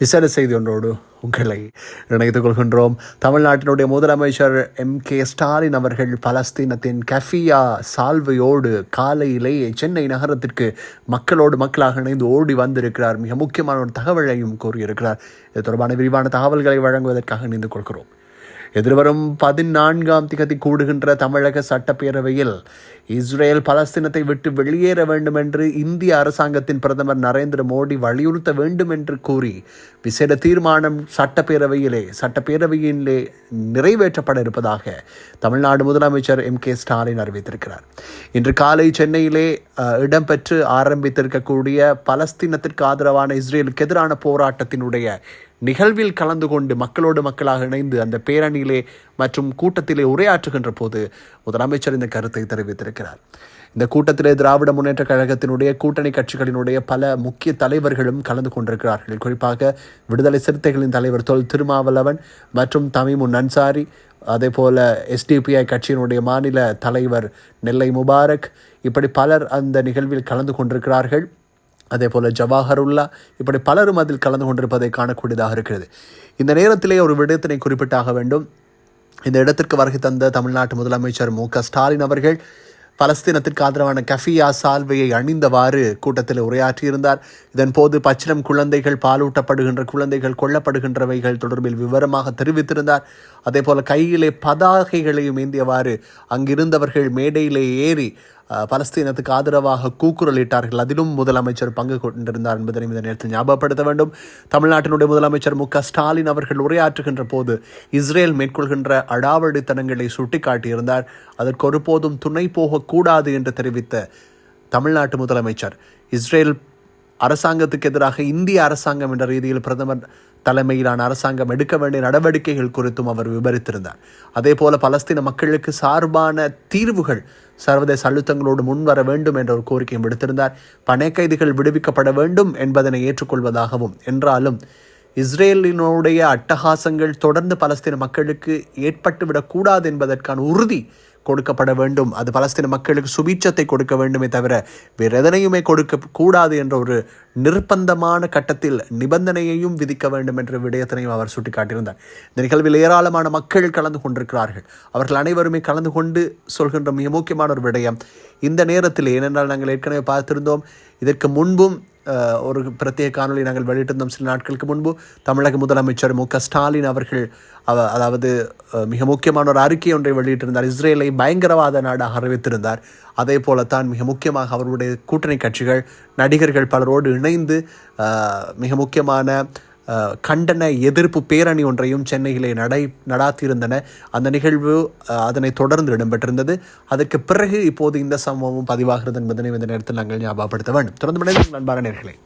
விசேட செய்தி ஒன்றோடு உங்களை இணைத்துக் கொள்கின்றோம். தமிழ்நாட்டினுடைய முதலமைச்சர் எம். கே. ஸ்டாலின் அவர்கள் பலஸ்தீனத்தின் கஃபியா சால்வையோடு காலையிலேயே சென்னை நகரத்திற்கு மக்களோடு மக்களாக இணைந்து ஓடி வந்திருக்கிறார். மிக முக்கியமான ஒரு தகவலையும் கூறியிருக்கிறார். இது தொடர்பான விரிவான தகவல்களை வழங்குவதற்காக இணைந்து கொள்கிறோம். எதிர்வரும் பதினான்காம் திகதி கூடுகின்ற தமிழக சட்டப்பேரவையில் இஸ்ரேல் பலஸ்தீனத்தை விட்டு வெளியேற வேண்டும் என்று இந்திய அரசாங்கத்தின் பிரதமர் நரேந்திர மோடி வலியுறுத்த வேண்டும் என்று கூறி விசேட தீர்மானம் சட்டப்பேரவையிலே சட்டப்பேரவையிலே நிறைவேற்றப்பட இருப்பதாக தமிழ்நாடு முதலமைச்சர் எம் கே ஸ்டாலின் அறிவித்திருக்கிறார். இன்று காலை சென்னையிலே இடம்பெற்று ஆரம்பித்திருக்கக்கூடிய பலஸ்தீனத்திற்கு ஆதரவான இஸ்ரேலுக்கு எதிரான போராட்டத்தினுடைய நிகழ்வில் கலந்து கொண்டு மக்களோடு மக்களாக இணைந்து அந்த பேரணியிலே மற்றும் கூட்டத்திலே உரையாற்றுகின்ற போது முதலமைச்சர் இந்த கருத்தை தெரிவித்திருக்கிறார். இந்த கூட்டத்திலே திராவிட முன்னேற்ற கழகத்தினுடைய கூட்டணி கட்சிகளினுடைய பல முக்கிய தலைவர்களும் கலந்து கொண்டிருக்கிறார்கள். குறிப்பாக விடுதலை சிறுத்தைகளின் தலைவர் தொல் திருமாவளவன் மற்றும் தமிமுன் அன்சாரி அதே போல எஸ்டிபிஐ கட்சியினுடைய மாநில தலைவர் நெல்லை முபாரக் இப்படி பலர் அந்த நிகழ்வில் கலந்து கொண்டிருக்கிறார்கள். அதே போல் ஜவாஹருல்லா இப்படி பலரும் அதில் கலந்து கொண்டிருப்பதை காணக்கூடியதாக இருக்கிறது. இந்த நேரத்திலே ஒரு விடயத்தினை குறிப்பிட்டாக வேண்டும். இந்த இடத்திற்கு வருகை தந்த தமிழ்நாட்டு முதலமைச்சர் மு க ஸ்டாலின் அவர்கள் பலஸ்தீனத்திற்கு ஆதரவான கஃபியா சால்வையை அணிந்தவாறு கூட்டத்தில் உரையாற்றியிருந்தார். இதன்போது பச்சிலம் குழந்தைகள் பாலூட்டப்படுகின்ற குழந்தைகள் கொல்லப்படுகின்றவைகள் தொடர்பில் விவரமாக தெரிவித்திருந்தார். அதே போல் கையிலே பதாகைகளையும் ஏந்தியவாறு அங்கிருந்தவர்கள் மேடையிலே ஏறி பலஸ்தீனத்துக்கு ஆதரவாக கூக்குரலிட்டார்கள். அதிலும் முதலமைச்சர் பங்கு கொண்டிருந்தார் என்பதனை இந்த நேரத்தில் ஞாபகப்படுத்த வேண்டும். தமிழ்நாட்டினுடைய முதலமைச்சர் மு க ஸ்டாலின் அவர்கள் உரையாற்றுகின்ற போது இஸ்ரேல் மேற்கொள்கின்ற அடாவடித்தனங்களை சுட்டிக்காட்டியிருந்தார். அதற்கு ஒருபோதும் துணை போகக்கூடாது என்று தெரிவித்த தமிழ்நாட்டு முதலமைச்சர் இஸ்ரேல் அரசாங்கத்துக்கு எதிராக இந்திய அரசாங்கம் என்ற ரீதியில் பிரதமர் தலைமையிலான அரசாங்கம் எடுக்க வேண்டிய நடவடிக்கைகள் குறித்தும் அவர் விவரித்திருந்தார். அதே போல பலஸ்தீன மக்களுக்கு சார்பான தீர்வுகள் சர்வதேச அழுத்தங்களோடு முன்வர வேண்டும் என்ற ஒரு கோரிக்கையும் விடுத்திருந்தார். பண கைதிகள் விடுவிக்கப்பட வேண்டும் என்பதனை ஏற்றுக்கொள்வதாகவும் என்றாலும் இஸ்ரேலினுடைய அட்டகாசங்கள் தொடர்ந்து பலஸ்தீன மக்களுக்கு ஏற்பட்டுவிடக்கூடாது என்பதற்கான உறுதி கொடுக்கப்பட வேண்டும். அது பலஸ்தீன மக்களுக்கு சுபீட்சத்தை கொடுக்க வேண்டுமே தவிர வேறு எதனையுமே கொடுக்க கூடாது என்ற ஒரு நிர்பந்தமான கட்டத்தில் நிபந்தனையையும் விதிக்க வேண்டும் என்ற விடயத்தினையும் அவர் சுட்டிக்காட்டியிருந்தார். இந்த நிகழ்வில் ஏராளமான மக்கள் கலந்து கொண்டிருக்கிறார்கள். அவர்கள் அனைவருமே கலந்து கொண்டு சொல்கின்ற மிக முக்கியமான ஒரு விடயம் இந்த நேரத்தில் ஏனென்றால் நாங்கள் ஏற்கனவே பார்த்திருந்தோம். இதற்கு முன்பும் ஒரு பிரத்யேக காணொலி நாங்கள் வெளியிட்டிருந்தோம் சில நாட்களுக்கு முன்பு. தமிழக முதலமைச்சர் மு க ஸ்டாலின் அவர்கள் அவ அதாவது மிக முக்கியமான ஒரு அறிக்கை ஒன்றை வெளியிட்டிருந்தார். இஸ்ரேலை பயங்கரவாத நாடாக அறிவித்திருந்தார். அதே போலத்தான் மிக முக்கியமாக அவருடைய கூட்டணி கட்சிகள் நடிகர்கள் பலரோடு இணைந்து மிக முக்கியமான கண்டன எதிர்ப்பு பேரணி ஒன்றையும் சென்னையிலே நடை நடாத்தியிருந்தன அந்த நிகழ்வு அதனை தொடர்ந்து இடம்பெற்றிருந்தது. அதற்கு பிறகு இப்போது இந்த சம்பவம் பதிவாகிறது என்பதனை இந்த நேரத்தில் நாங்கள் ஞாபகப்படுத்த வேண்டும். தொடர்ந்து மனிதர்கள் நண்பான நேர்களே.